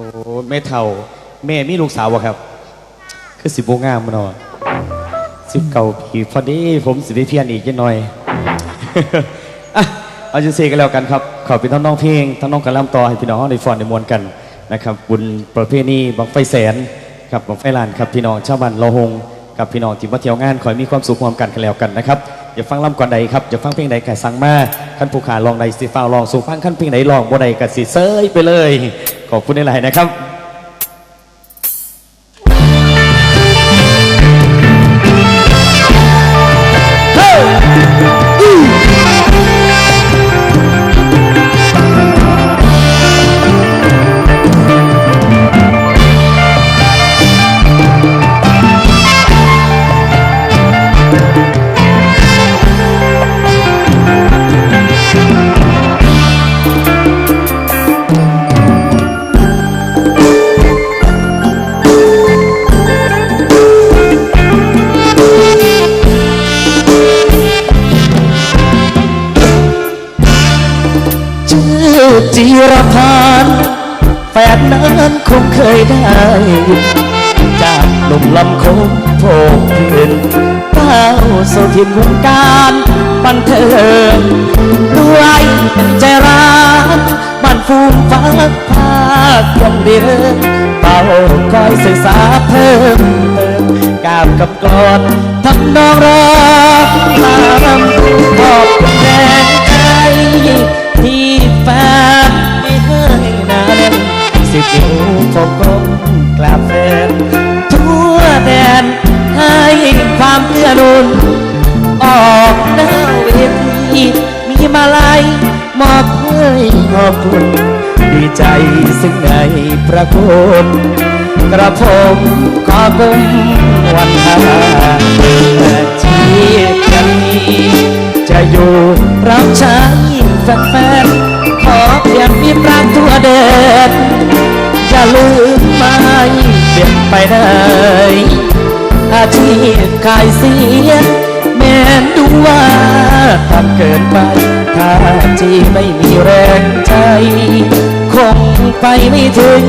อ้แม่เฒ่า แม่มีลูกสาวบ่ครับ คือสิบโงามมานาะสิบเก่าปีพอดีผมสิได้เพี้ยนอีกจังหน่อยอะเอาจังซี่กันแล้วกันครับขอเป็นท่านน้องเพลงท่านน้องกระลำต่อให้พี่น้องได้ฟอนได้มวนกันนะครับ บุญประเพณีบังไฟแสนครับบังไฟลานครับพี่น้องชาวบ้านลอหงกับพี่น้องที่มาเที่ยวงานขอให้มีความสุขความกันกันแล้วกันนะครับ อย่าฟังล่ำก่อนใดครับอย่าฟังเพลงใดกะสั่งมาขั้นผู้ขาลองใดสิฟ้าลองสู่ฟังขั้นเพลงไหนลองบ่ใดกะสิเซยไปเลย ขอบคุณในหลายๆนะครับ ได้ จากหนุ่มลำคงโผล่พื้นเป้าโซทินวงการบันเทิงด้วยใจร้านมันฟูมฟ้าภาคยังเดียเป่าคอยศึกษาเพิ่มเติมกาบกับกลอนทำนองรอตามขอบแรง สิบนิ้วโฟกลมกราบแฟนทั่วแดนให้ความเอื้อหนุน ออกหน้าเวทีมีมาลัยมอบให้ขอบคุณ ดีใจซึ่งในพระคุณกระผมขอกุมวันหาชีพยังมีจะอยู่รับใช้แฟนๆขอเพียงมีปรางตัวเดิน ลืมไม่เปลี่ยนไปได้อาชีพขายเสียงแม่นดูว่าทำเกินไปถ้าจีไม่มีแรงใจ คงไปไม่ถึง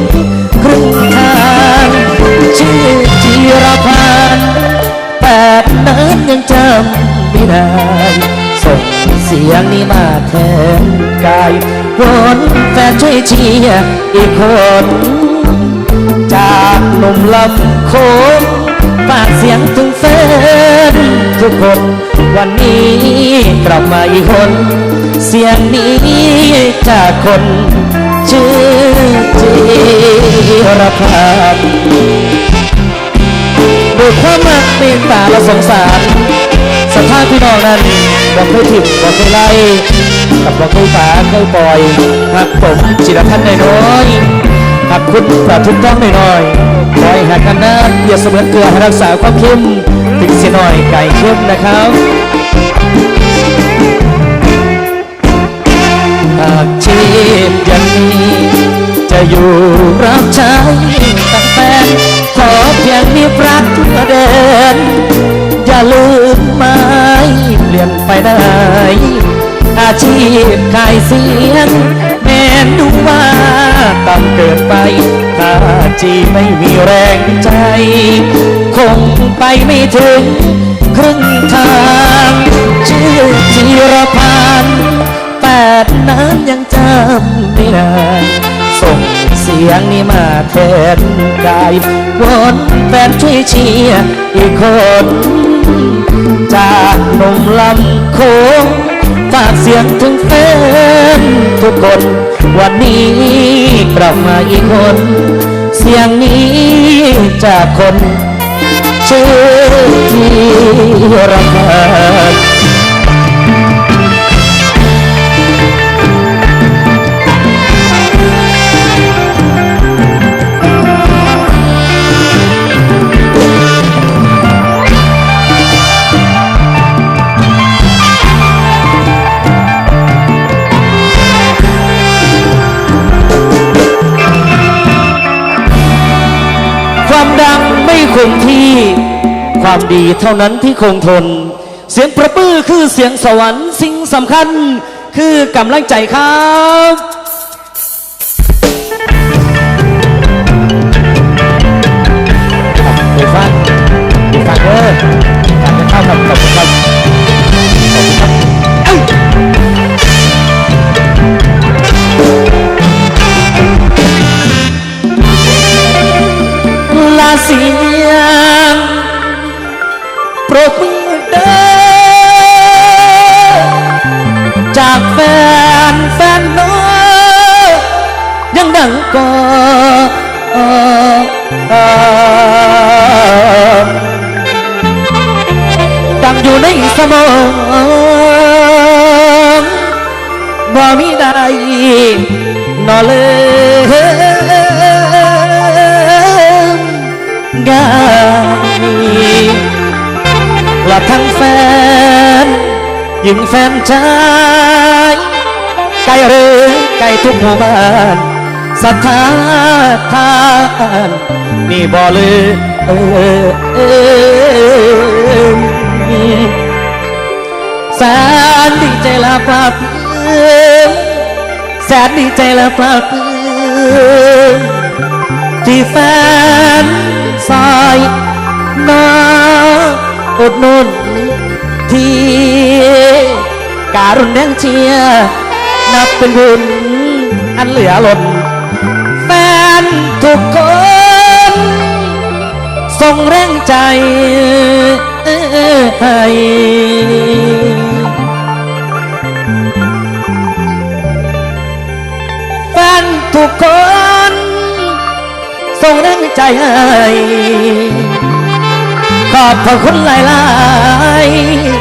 ครึ่งทางชื่อจีรพันธ์แปดนั้นยังจำไม่ได้ สียงนี้มาแทนกายวนแฟนช่วยเชียร์อีกคน จากหนุ่มลำโค้งฝากเสียงถึงแฟนทุกคน วันนี้กลับมาอีกคน เสียงนี้จากคนชื่อจีรพันธ์ด้วยความรักเมตตาและสงสารสภาพพี่น้องนั้น บอกเคยถิบบอกเคยไล่กับบอกเคยป่าเคยปล่อยหักผมจิรพันธ์น้อยๆขอบคุณปราทุกต้องหน่อยๆคอยหักกันนะอย่าเสมือนเกลือให้รักษาความเข้มถึงเสียหน่อยไก่เข้มนะครับหากชีพยังมีจะอยู่รับใช้ตั้งแฟนขอเพียงมีปรักทั่วเดิน ไปได้ อาชีพขายเสียงแม่นดูว่าต่ำเกินไป ถ้าจีไม่มีแรงใจ คงไปไม่ถึงครึ่งทางชื่อจีรพันธ์แปดนั้นยังจำไม่ได้ส่งเสียงนี้มาแทนกายวอนแฟนช่วยเชียร์อีกคนจากหนุ่มลำ คงฝากเสียงถึงแฟนทุกคน วันนี้กลับมาอีกคน เสียงนี้จากคนชื่อที่รพั ดีเท่านั้นที่คงทน เสียงประปื้อคือเสียงสวรรค์สิ่งสำคัญ คือกำลังใจครับไปฟังไปฟังเด้อการจะเข้ากับ บ้านศรัทธาทานนี่บ่เลยเออเออแสนดีใจละปลาบปลื้มแสนดีใจละปลาบปลื้มที่แฟนสายนาอดนุนที่การุณแดงเชียนับเป็นบุญ อันเหลือล้นแฟนทุกคนส่งแรงใจให้แฟนทุกคนส่งแรงใจให้ขอบพระคุณหลายหลาย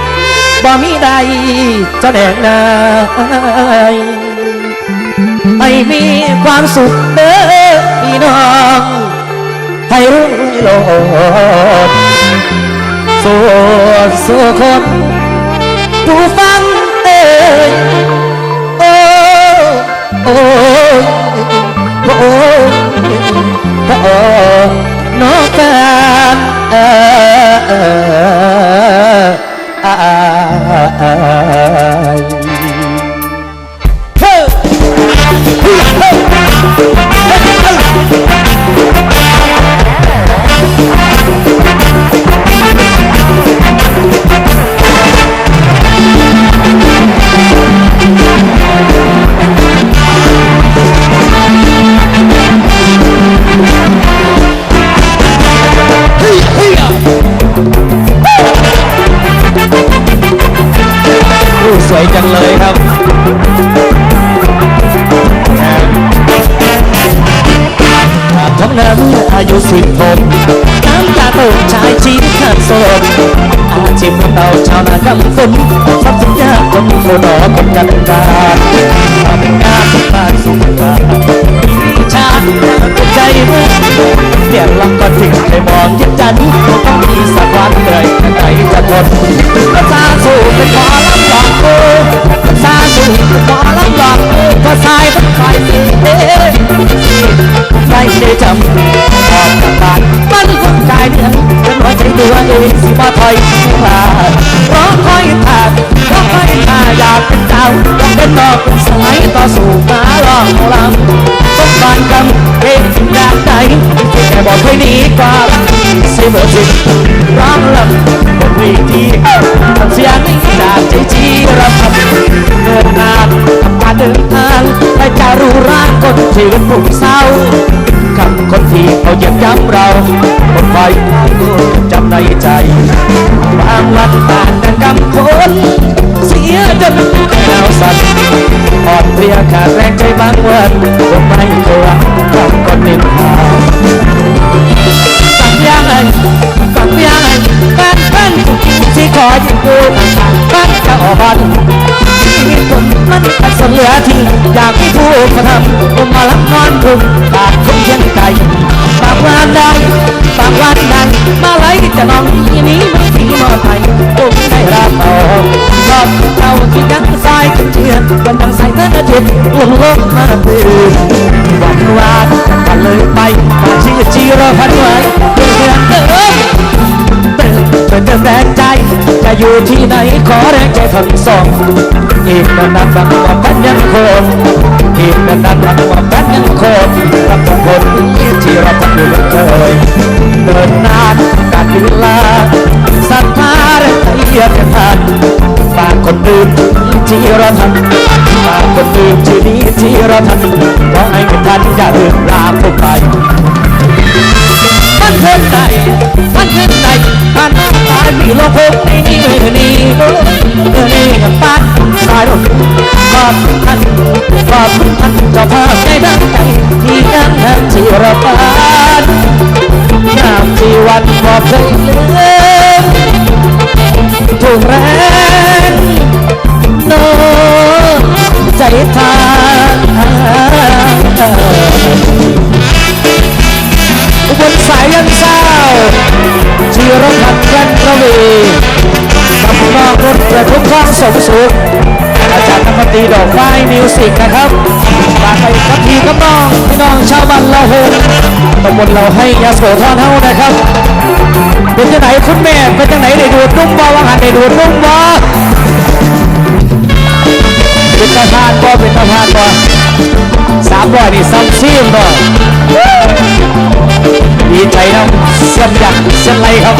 ๆบ่มีใดจะแดงนาย ให้มีความสุขเด้อพี่น้องให้รุ่งโลดสู่สู่คนผู้ฟังเอ้ยโอ้โอ้โอ้โอ้น้องแฟนเออเออเออ เป็นหัวใจตัวเองสิบ่ถอยพลาดร้องคอยทานร้องคอยทานอยากเป็นเจ้าอยากเป็นดอกเป็นสายต่อสู้มาลองลำต้องบานกำเองสิ่งใดที่แค่บอกให้หนีกว่าเสียหมดสิร้องลำบนเวทีทำเสียงจากใจจีรับทำเดินนานทำการเดินทางให้จะรู้รักคนที่เป็นผู้เศร้า กับคนที่เขาเหยียบย้ำเราคนคอยจำในใจบางวันผ่านกันกำคนเสียจนหนาวสั่นอ่อนเพลียขาดแรงใจบางวันคงไม่เคยกับคนหนึ่งหาสั่งยังไงสั่งยังไงแฟนแฟนที่ขออยู่ดูบ้านจะออกบ้านชีวิตผ มันอันสนเหลือที่อยากให้ผู้กระทำผมมาลับนอนคุมปากคงเพียงใจบางวันใดบางวันใดมาไหลจะนองที่นี้มันสีมอไทยผมได้รับเอาชอบเราที่ยังสายกันเชือวันดังสายเมื่ออาทิตย์ลงลงมาตื่นวันวานกันเลยไปมาชีจีรพันไว้เพื่อนเดิม เป็นเติมแรงใจ จะอยู่ที่ไหนขอแรงใจทั้งสอง อีกนานนานว่ากันยังคงอีกนานนานว่ากันยังคงกับทุกคนที่เราทำอยู่เคยเดินนานการเวลาศรัทธาและเทียบกันทันฝากคนอื่นที่เราทำฝากคนอื่นที่ดีที่เราทำขอให้เป็นทันอย่าเรื่องราพวกไป ตายมีโลกนี้นี่เธอนี่นี่ปัดสายรถขอบคุณท่านขอบคุณท่านเจ้าภาพใจดังใจที่รพันธ์งานนามที่วันบอกเคยลืมทุกแรงโน้ใจทางอุบลสายยันเศร้า จีรพันธ์กันระวีกับน้องรถประทุกข้องสมสุขอาจารย์นักดนตรีดอกไม้มิวสิกนะครับฝากไปกับพี่กับน้องพี่น้องชาวบ้านเราหงตำบลเราให้ยาโสธรเฮานะครับเป็นจังไหนคุณแม่เป็นจังไหนได้ดูดนุ่มบ่ว่าหันได้ดูดนุ่มบ่เป็นตาทานบ่เป็นตาทานบ่สามร้อยนี่ซ้ำซีมบ่ดีใจนะ เส้นยักษ์เส้นไรครับ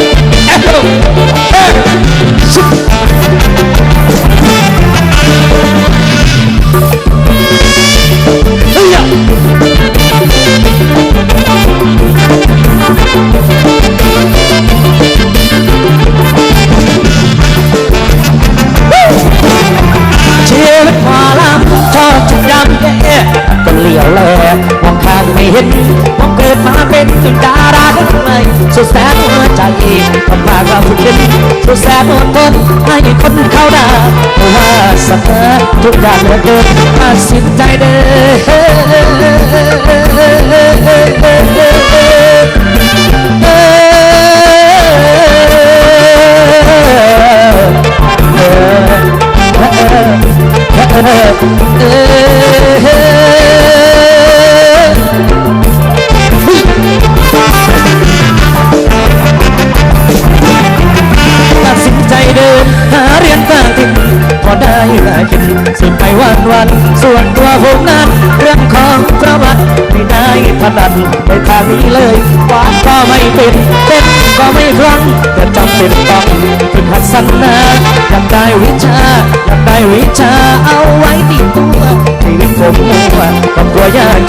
เอ้าเอ้าชุบเฮ้ย เหลียวแลมองข้างไม่เห็นมองเกิดมาเป็นสุดดาราได้ทำไมสุดแสนหัวใจทำมาเราฝึกเล่นสุดแสนอดทนให้คนเข้าด่าเพราะว่าสักทุกอย่างเหลือเกินตัดสินใจเด้อ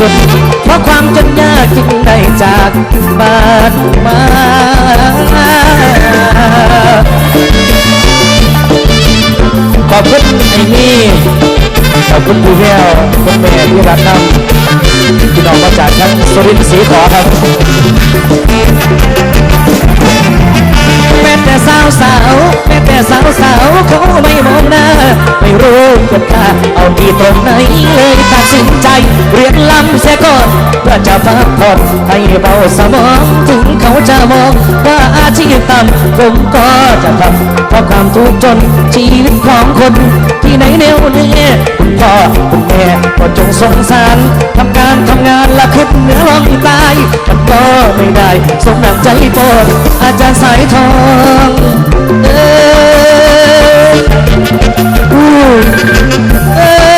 จน เพราะความจนยากจึงได้จากบ้านมาขอบคุณไอ้นี่ขอบคุณพี่แววคุณแม่ที่รักน้ำพี่น้องมาจากทั้งสุรินทร์ศรีขอครับ แม่สาวสาวแม้แต่สาวสาวเขาไม่มองหน้า ไม่รู้กันตาเอาที่ตรงไหนเลยตัดสินใจ เรียนลำเสียก่อนเพื่อจะพักผ่อนให้เบาสมองถึงเขาจะมองว่าอาชีพต่ำผมก็จะทำเพราะความทุกข์จนชีวิตของคนที่ไหนแนวเนี้คุณพ่อคุณแม่ก็จงสงสารทำการทำงานละขึ้นเหนือลองตายมันก็ไม่ได้สมดังใจโปรดอาจารย์สายทองเออ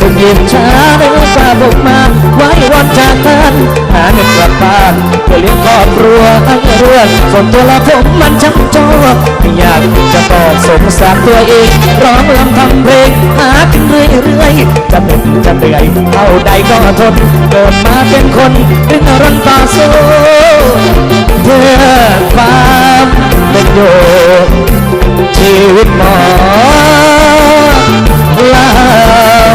พื่ออย่าเพิ่งยินช้าเดี๋ยวกว่าผมมาไว้วันจากท่านหาเงินกลับบ้านเพื่อเลี้ยงครอบครัวให้รวนส่วนตัวละผมมันช่างชอบไม่อยากจะตอบสงสารตัวเองร้องรำทำเพลงหากินเรื่อยจะเหน็ดจะเหนื่อยเท่าใดก็ทนเกิดมาเป็นคนดึงรันต่อสู้เพื่อความเป็นอยู่ชีวิตหมอลา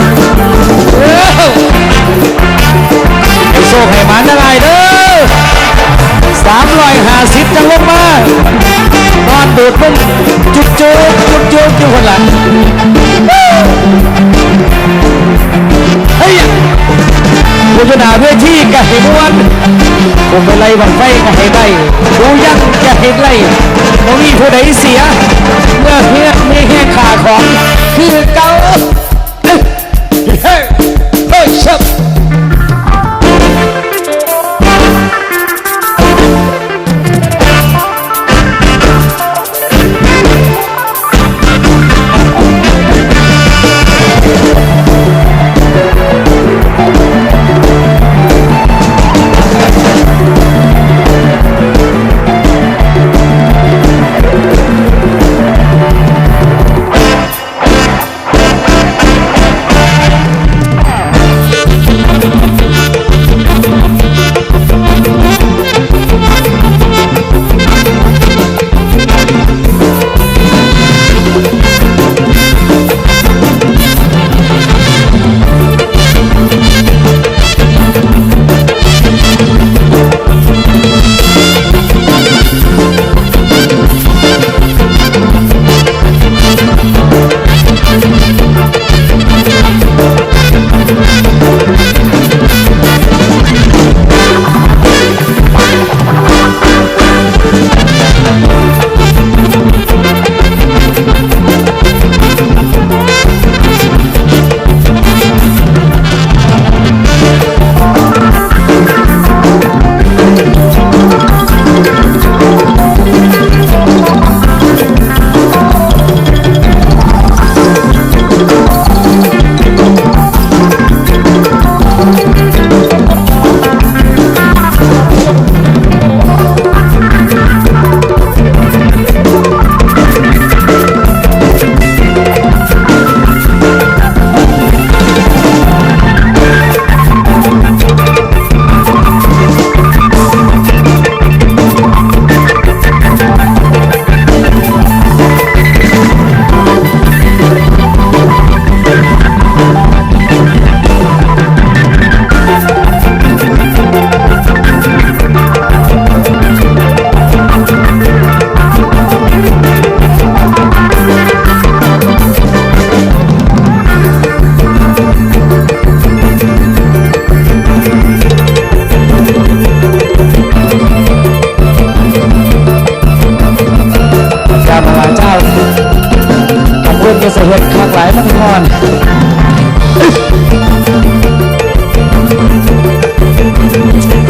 ให้โชคให้หมันอะไรเด้อสามร้อยห้าสิบจังลงมานอนดูดมึงจุดจุดจุดจุดอยู่คนหลังเฮ้ยกูจะด่าเวทีกะเห็นวันผมไปไล่บังไฟกะให้ได้ดูยังกะเห็นไล่บ่มีผู้ใดเสียเมื่อเฮียมีแห่ขาของคือเก่า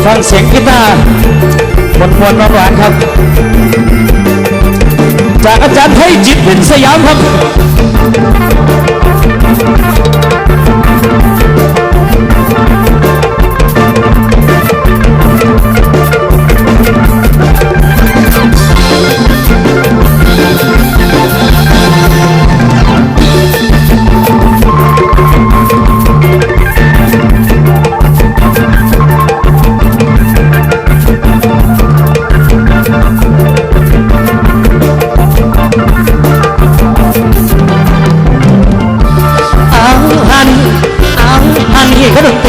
ฟังเสียงกีตาร์มวนมวนหวานครับ จากอาจารย์ไทยจิตวินสยามครับ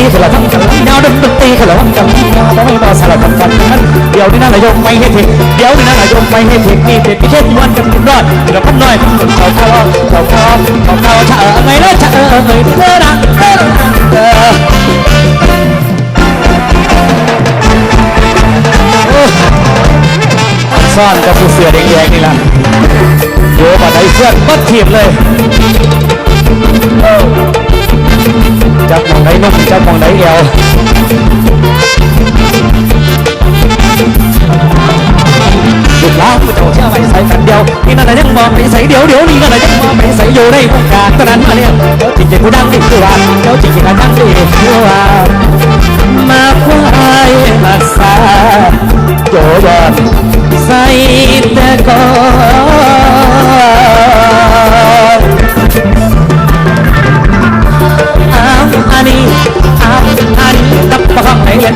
ตรีสลับทั้งกันยาวดนตรีสลับทั้งกันยาวต้องไม่ต่อสลับกันนั้นเดี๋ยวนี้นั่นนายกไม่ให้ผิดเดี๋ยวนี้นั่นนายกไม่ให้ผิดนี่เด็ดพิเศษวันกันรอดเดี๋ยวพันน้อยเขาเขาเขาเขาเขาเขาชะเออไงนะชะเออเออเธอนะเธอเออซ่อนกับผู้เสือแดงๆนี่ล่ะโยบัดไอ้เพื่อนบัดทียบมเอวหยุดล้างผู้เจ้าเชื่อไม่ใส่กันเดีย วนี่นั่นน่ะยังมองไม่ใส่เดียวเดี๋ยวนี่นั่นน่ะยังมองไม่ใส่อยู่ในวงการตอนนั้นมาเนี่ยเดี๋ยวจริงๆกู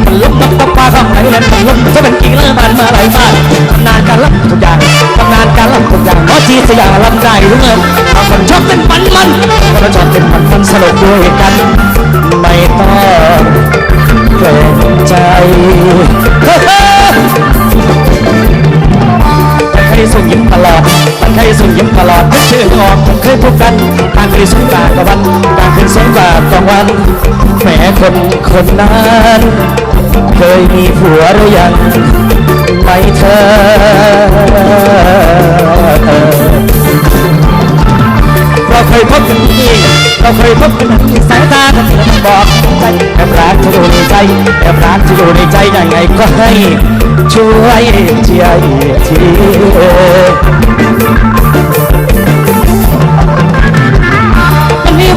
ปะข้างไหนเล่นมันลุกตับตับปะข้าไหนเล่นมันลุกจะเป็นกิ่งเลื่อมันมาหลายบ้านทำนานการรับทุกอย่างทำนานการรับทุกอย่างเพราะที่สยามรับได้รู้เงินบางคนชอบเป็นมันมันคนชอบเป็นมันมันสนุกด้วยกัน ไม่ต้องเกรงใจเฮ้แต่เคยส่งยิ้มตลอดแต่เค ยส่งยิ้มตลอดไม่ชื่อออกเคยพบกันต่างเคยสูงกว่ากว่าวันต่างเคยสูงกว่ากว่าวันแหมคนคนนั้นเคยมีผัวหรือยังไม่เธอเราเคยพบกันที่เราเคยพบกันที่สายตากันที่มันบอกใจแอบรักจะอยู่ในใจแอบรักจะอยู่ในใจยังไงก็ให้ช่วยเชียร์ที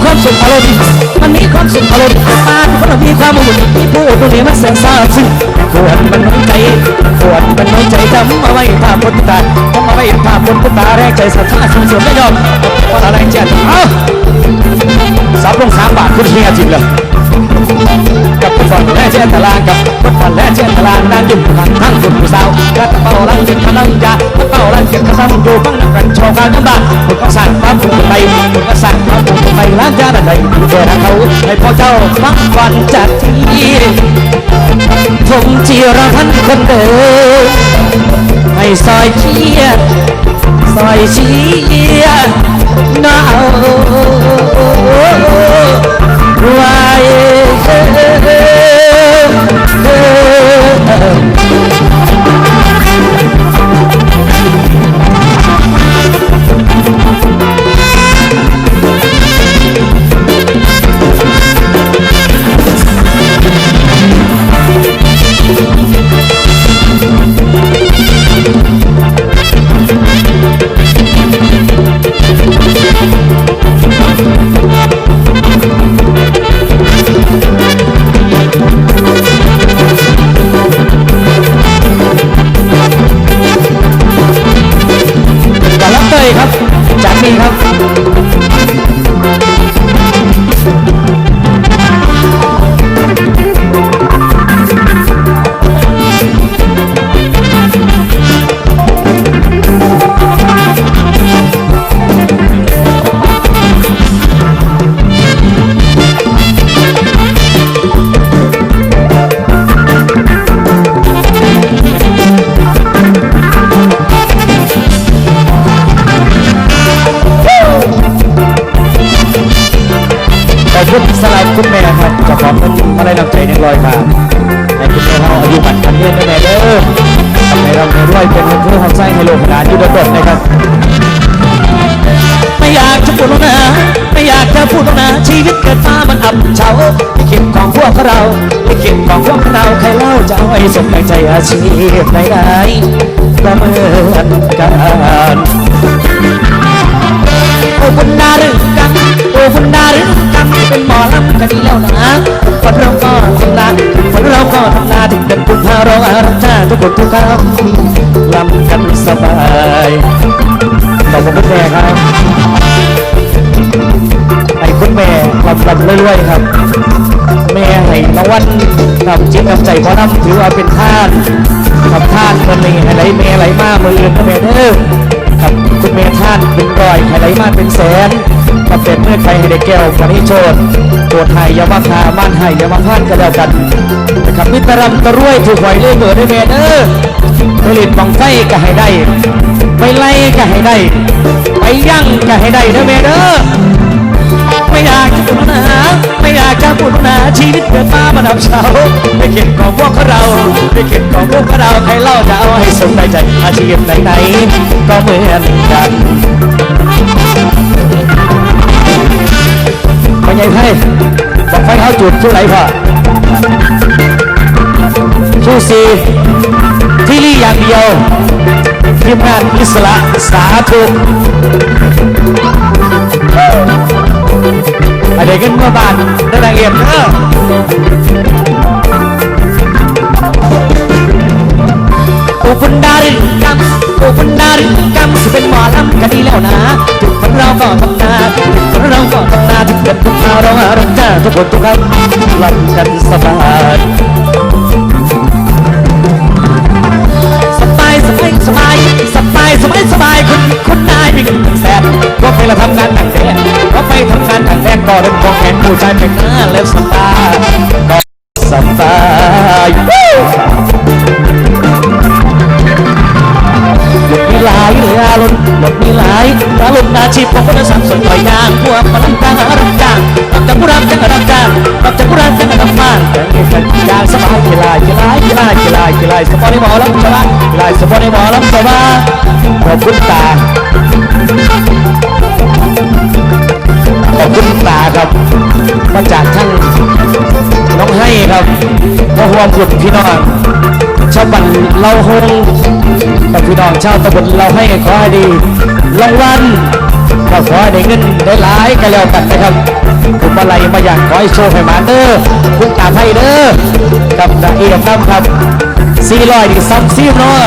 ความสุขอารมณ์มันมีความสุขอารมณ์ปานคนเรามีความอุ่นมีผู้ตรงนี้มันแสนซาซึ้งขวดมันน้อยใจขวดมันน้อยใจจำเอาไว้ภาพบนตาจำเอาไว้ภาพบนตาแรงใจสัทธาสูงสุดไม่ยอมว่าอะไรเจ็ดเอ้าสับลงสามบาทคุณเฮียจริงเลย กับฟุตบอลและเชียร์ตารางกับฟุตบอลและเชียร์ตารางนั่งยู่ข้างทั้งคุณผู้สาวกระเป๋าลังเก็บขนมยาเป๋าลังเก็บขนมอยู่บ้างกันโชว์กันบ้างคุณก็สั่งความคุณไปคุณก็สั่งความคุณไปล้างจานอะไรดูเจอเขาให้พ่อเจ้าฟังฟันจากที่ผมจีรพันธ์คนเดิมให้ซอยเชียร์ซอยเชียร์น่าว สมดังใจอาชีพไหนไหนๆก็เหมือนกันโอ้บุญดารึกังโอ้บุญดารึกังเป็นหมอลำกันดีแล้วนะคนเราก็ทำนาคนเราก็ทำนาถึงเป็นคุณพาเราอารักษาทุกคนทุกคำลำกันสบายขอบคุณคุณแม่ครับให้คุณแม่ลำลำเรื่อยๆครับ ให้รางวัลนำจิตนำใจขอน้ำถือว่าเป็นท่านทำท่านคนนี้ให้ไหลแม่ไหลมามืออื่นนะแม่เด้อครับคุณแม่ท่านเป็นร้อยให้ไหลมาเป็นแสนมาเป็นเมื่อใครให้ได้แก้วกันให้โชดโปรดไทยยามาพาม่านไห้อยามาพลาดกันแล้วกันนะครับมิตรรำตะรวยถูกหวยเลื่อยเบื่อได้แม่เด้อผลิตบังไฟก็ให้ได้ไปไล่ก็ให้ได้ ไปยั่งก็ให้ได้นะแม่เด้อไม่อยา กจะพูดนะไม่อยากจะพูดนะชีวิตเกิดมามันดับเฉาไม่เข็ดของพวกเราไม่เข็ดของพวกเราใครเล่าจะเอาให้สมใจใจอาชีพไหนๆก็เหมือนกันไม่ใหญ่ไพ่บอกไฟเขาจุดชื่อไหนพ่อชื่อสีที่ลี่อย่างเดียวทีมงานอิสระสาธุ ไปเด็กกันเมื่อบานได้นางเอียมเออโอ้คุณดาริกัมโอ้คุณดาริกัมสิเป็นหมอลำกันดีแล้วนะทุกคนเราก็ทำนาทุกคนเราก็ทำนาทุกเดือนทุกคราวเราอารักษาทุกคนทุกครับกันสบายสบายสบายสบายสบายสบายสบายคุณคุณนายมีเงินแสนก็ไปเราทำงานต่างแดนก็ไปทำงานต่างแดน ก็เรื่องของแขนผู้ชายเป็นหน้าแล้วสบายก็สบายหลดมีหลายเหลือล้นหลดมีหลายอารมณ์อาชีพของคนสังสนต่อยยางพวกมาลำกลางรับจ้างรับจากผู้รับจ้างรับจ้างรับจากผู้รับจ้างรับบ้านแต่เงินกันยางสบายกีฬากีฬากีฬากีฬากีฬาสปอร์ตในหมอลำสบายกีฬาสปอร์ตในหมอลำสบายขอบคุณตา ขอบคุณตาครับ มาจากท่านน้องให้ครับมาห่วงบุตรพี่น้องชาวบ้านเราหงกับพี่น้องชาวตำบลเราให้ขอให้ดีรางวัลก็ขอให้ได้เงินได้หลายกันแล้วกันนะครับคุณมาลัยมาอยากขอให้โชว์ให้มาเด้อคุณตาให้เด้อกับนาเอียมน้ำครับสี่ร้อยดีซ้ำซีมเนาะ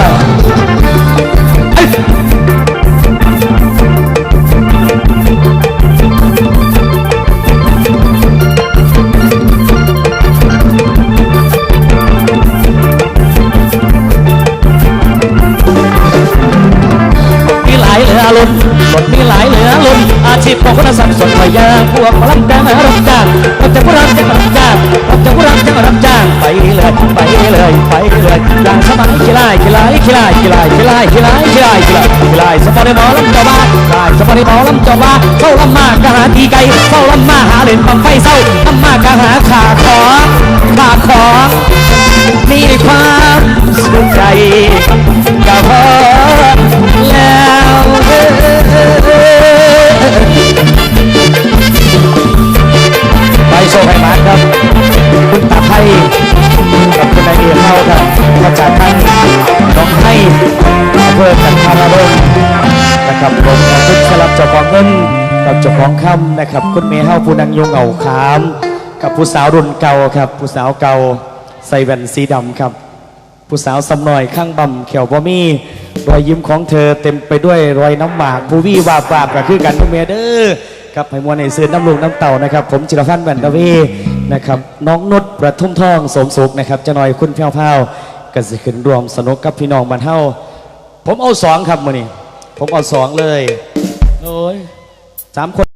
ารมณ์อาชีพของคนสังสนพยาพวกพลังจ้างรับจ้างเราจะผู้รับจ้างรับจ้างเราจะผู้รับจ้างรับจ้างไปเลยไปเลยไปเลยอย่างสมัยกีฬากีฬากีฬากีฬากีฬากีฬากีฬากีฬากีฬาสปอร์ตหมอลำจอบ้ากีฬาสปอร์ตหมอลำจอบ้าเข้าลำมากกะหาตีไก่เข้าลำมาหาเล่นบังไฟเศร้าลำมากะหาขาขอขาขอมีความสุขใจ นะครับ คุณเมย์เฮาผู้นังยงเอาขาม กับผู้สาวรุ่นเก่าครับ ผู้สาวเก่าใส่แว่นสีดำครับ ผู้สาวสำหน่อยข้างบ่ำเขียวบ่มีรอยยิ้มของเธอเต็มไปด้วยรอยน้ำหมากผู้วี่วาบวาบก็คือกันทุกเมียเด้อครับให้มวลในเสือน้ำลูกน้ำเต่านะครับ ผมจิรพันธ์แว่นดาวีนะครับน้องนุชประทุ่มทองสมสุขนะครับเจะหน่อยคุณเพียวเผาก็สิขึ้นรวมสนุกกับพี่น้องบ้านเฮาผมเอาสองครับมือนี้ผมเอาสองเลยโอ้ยสามคน